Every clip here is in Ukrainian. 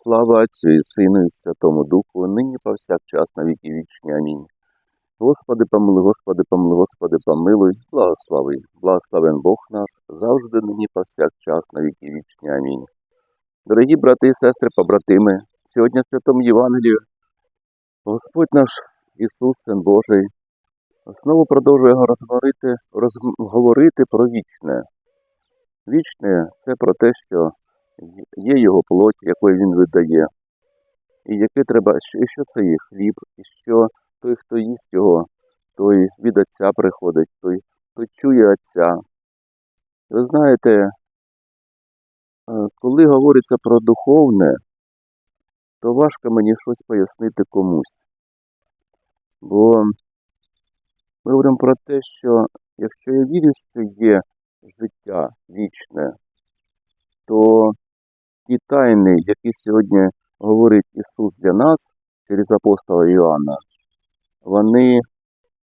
Слава Отцю і Сину і Святому Духу, нині повсякчас на віки вічні. Амінь. Господи, помилуй, Господи, помилуй, Господи, помилуй, благослови. Благословен Бог наш, завжди нині повсякчас на віки вічні. Амінь. Дорогі брати і сестри, побратими, сьогодні в Святому Євангелію Господь наш Ісус, Син Божий, знову продовжує розговорити, розговорити про вічне. Вічне це про те, що є його плоть, якою він видає, і яке треба, і що це є хліб, і що той, хто їсть його, той від Отця приходить, той, хто чує Отця. Ви знаєте, е, коли говориться про духовне, то важко мені щось пояснити комусь. Бо ми говоримо про те, що якщо я вірю, що є життя вічне, то ті тайни, які сьогодні говорить Ісус для нас через апостола Іоанна, вони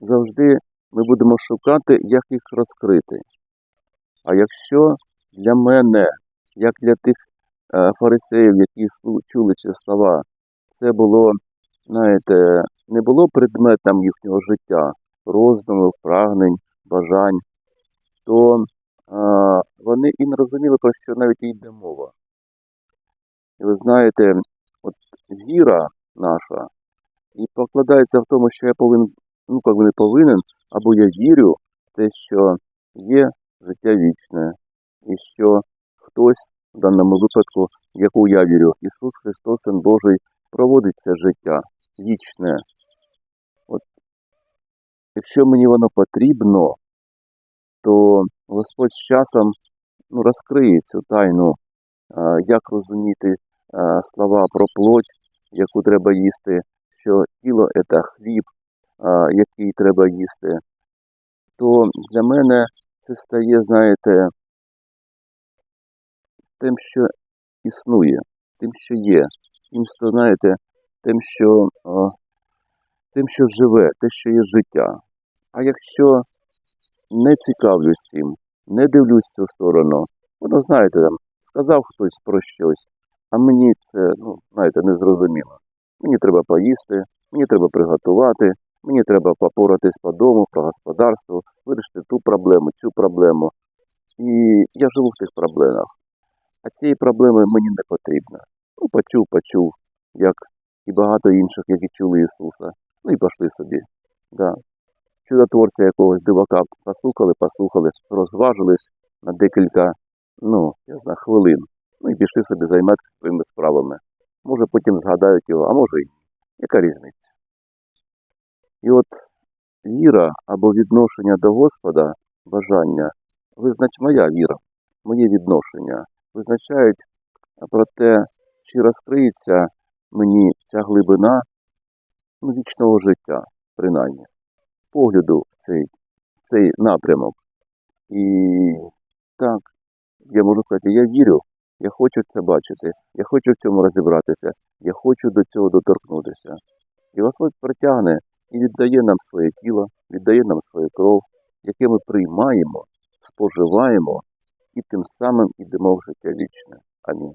завжди ми будемо шукати, як їх розкрити. А якщо для мене, як для тих е, фарисеїв, які чули ці слова, це було, знаєте, не було предметом їхнього життя, роздумів, прагнень, бажань, то а, вони і не розуміли, про що навіть йде мова. І ви знаєте, от віра наша і покладається в тому, що я повинен, ну як не повинен, або я вірю в те, що є життя вічне, і що хтось в даному випадку, в яку я вірю, Ісус Христос, Син Божий, проводить це життя вічне. От якщо мені воно потрібно, то Господь з часом ну, розкриє цю тайну, як розуміти слова про плоть, яку треба їсти, що тіло це хліб, який треба їсти, то для мене це стає, знаєте, тим, що існує, тим, що є, тим, що, знаєте, тим, що, тим, що живе, те, що є життя. А якщо не цікавлюсь цим, не дивлюсь цю сторону. Воно, знаєте, там, сказав хтось про щось, а мені це, ну, знаєте, не зрозуміло. Мені треба поїсти, мені треба приготувати, мені треба попоратись по дому, по господарству, вирішити ту проблему, цю проблему. І я живу в тих проблемах. А цієї проблеми мені не потрібно. Ну, почув, почув, як і багато інших, які чули Ісуса. Ну і пішли собі. Да чудотворця якогось дивака послухали, послухали, розважились на декілька, ну, я знаю, хвилин. Ну і пішли собі займатися своїми справами. Може потім згадають його, а може і. Яка різниця? І от віра або відношення до Господа, бажання, визнач моя віра, моє відношення, визначають про те, чи розкриється мені ця глибина ну, вічного життя, принаймні погляду в цей, цей напрямок. І так, я можу сказати, я вірю, я хочу це бачити, я хочу в цьому розібратися, я хочу до цього доторкнутися. І Господь притягне і віддає нам своє тіло, віддає нам свою кров, яке ми приймаємо, споживаємо і тим самим ідемо в життя вічне. Амінь.